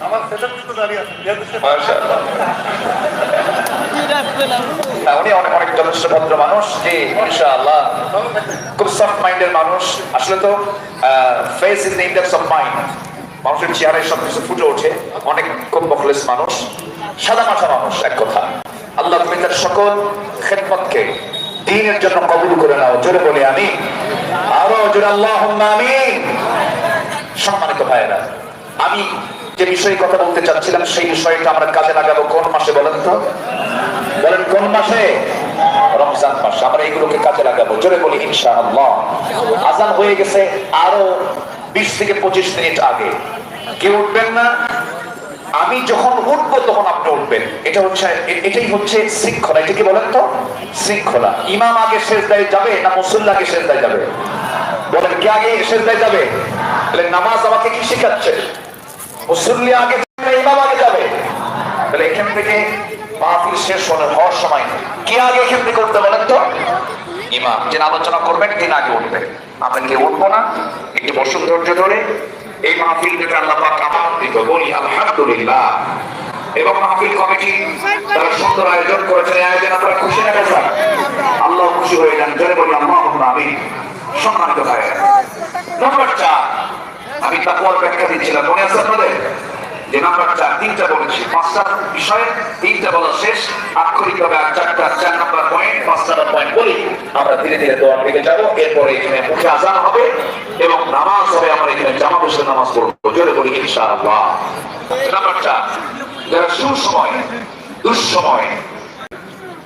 আমার অনেক মানুষ আসলে মানুষের চেহারে সব কিছু ফুটে ওঠে। অনেক খুব বকলেস মানুষ, সাদা মাথা মানুষ, এক কথা। আল্লাহ তুমি তার সকল খেদমতকে দিনের জন্য কবুল করে নাও, জোরে বলে আমি আরও জোরে আল্লাহ আমি সম্মানিত ভাইয়েরা আমি যে বিষয়ে কথা বলতে চাচ্ছিলাম, সেই বিষয়টা আমরা কাজে লাগাবো কোন মাসে বলেন তো? বলেন, কোন মাসে? রমজান মাস, আমরা এগুলোকে কাজে লাগাবো। জোরে বলি, ইনশাআল্লাহ। আজান হয়ে গেছে আরও বিশ থেকে পঁচিশ মিনিট আগে। কেউ উঠবেন না? আমি যখন উঠবো তখন আপনি উঠবেন। এটা হচ্ছে, এটাই হচ্ছে শৃঙ্খলা। এটা কি বলেন তো? শৃঙ্খলা। ইমাম আগে শেষ দায় যাবে না মুসল্লা আগে শেষ দায় যাবে? বলেন, কে আগে শেষ দায় যাবে? তাহলে নামাজ শেখাচ্ছে। মুসল্লি আগে ইমাম আগে যাবে। তাহলে এখান থেকে মাহফিল শেষ হলে হওয়ার সময় কে আগে এখান থেকে উঠতে বলেন তো? ইমাম। যিনি আলোচনা করবেন, তিনি আগে উঠবেন। আমরা কেউ উঠবো না। একটু বসুন ধৈর্য ধরে। এই মাহফিল থেকে আল্লাহ পাক আমার বলি, আলহামদুলিল্লাহ। এবং মাহফিল কমিটি তারা সুন্দর আয়োজন করেছেন এই আয়োজন আপনারা খুশি না বেজা আল্লাহ খুশি হয়ে যান। জোরে বলি আল্লাহ আমি সম্মানিত ভাই নম্বর চার। আমি তাকুয়ার ব্যাখ্যা দিচ্ছিলাম। মনে আছে আপনাদের? যে তিনটা বলেছি। পাঁচটা বিষয়ে, তিনটা বলা শেষ। আক্ষরিক হবে আর চারটা, চার নাম্বার পয়েন্ট পাঁচটা পয়েন্ট বলি। আমরা ধীরে ধীরে দোয়ার দিকে যাব। এরপরে এখানে মুখে আজান হবে এবং নামাজ হবে। আমরা এখানে জামা বসে নামাজ পড়ব। জোরে বলি, ইনশাআল্লাহ। নাম্বার যারা সুসময়, দুঃসময়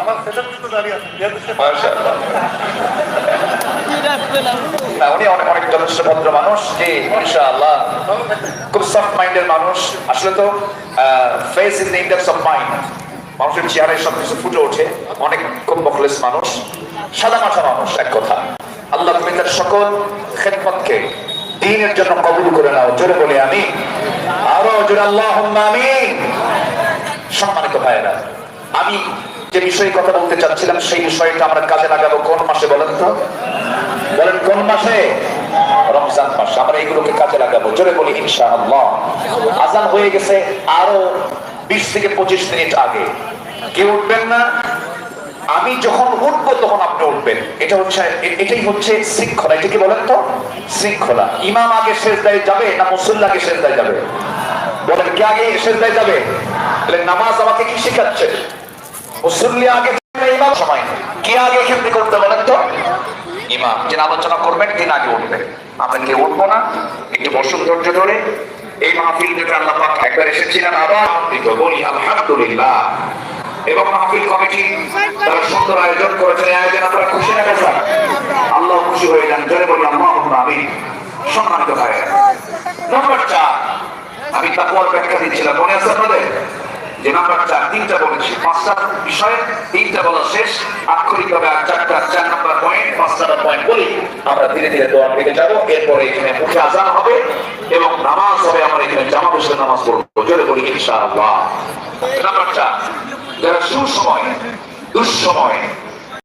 আমার ছেলের কিন্তু দাড়ি আছে যেহেতু সে না, উনি অনেক অনেক যথেষ্ট ভদ্র মানুষ জি ইনশাআল্লাহ। খুব সফট মাইন্ডের মানুষ। আসলে তো face is the index of mind মানুষের চেহারে সব কিছু ফুটে ওঠে। অনেক খুব মানুষ। সাদা মাথা মানুষ এক কথা। আল্লাহ তুমি তার সকল খেদমতকে দিনের জন্য কবুল করে নাও। জোরে বলে আমি। আরও জোরে আল্লাহ আমি সম্মানিত ভাইয়েরা আমি যে বিষয়ে কথা বলতে চাচ্ছিলাম, সেই বিষয়টা আমরা কাজে লাগাবো কোন মাসে বলেন তো? বলেন, কোন মাসে? রমজান মাস, আমরা এগুলোকে কাজে লাগাবো। জোরে বলি, ইনশাআল্লাহ। আজান হয়ে গেছে আরও বিশ থেকে পঁচিশ মিনিট আগে। কেউ উঠবেন না? আমি যখন উঠবো তখন আপনি উঠবেন। এটা হচ্ছে, এটাই হচ্ছে শৃঙ্খলা। এটা কি বলেন তো? শৃঙ্খলা। ইমাম আগে শেষ দায় যাবে না মুসল্লা আগে শেষ দায় যাবে? বলেন, কে আগে শেষ দায় যাবে নামাজ আমাকে কি শেখাচ্ছে? ধরে। এবং মাহফিল কমিটি তারা সুন্দর আয়োজন করেছেন আয়োজন আপনারা খুশি না আল্লাহ খুশি হয়ে যান। জোরে বলি আমি সম্মানিত ভাই নম্বর আমি তাকুয়ার ব্যাখ্যা দিচ্ছিলাম। মনে আছে আপনাদের? পাঁচটা পয়েন্ট পাঁচটা আমরা ধীরে ধীরে দোয়ার দিকে যাব। এরপরে এখানে মুখে আজান হবে এবং নামাজ হবে। আমরা এখানে জামা বসে নামাজ পড়ব। জোরে বলি, ইনশাআল্লাহ। দুঃসময়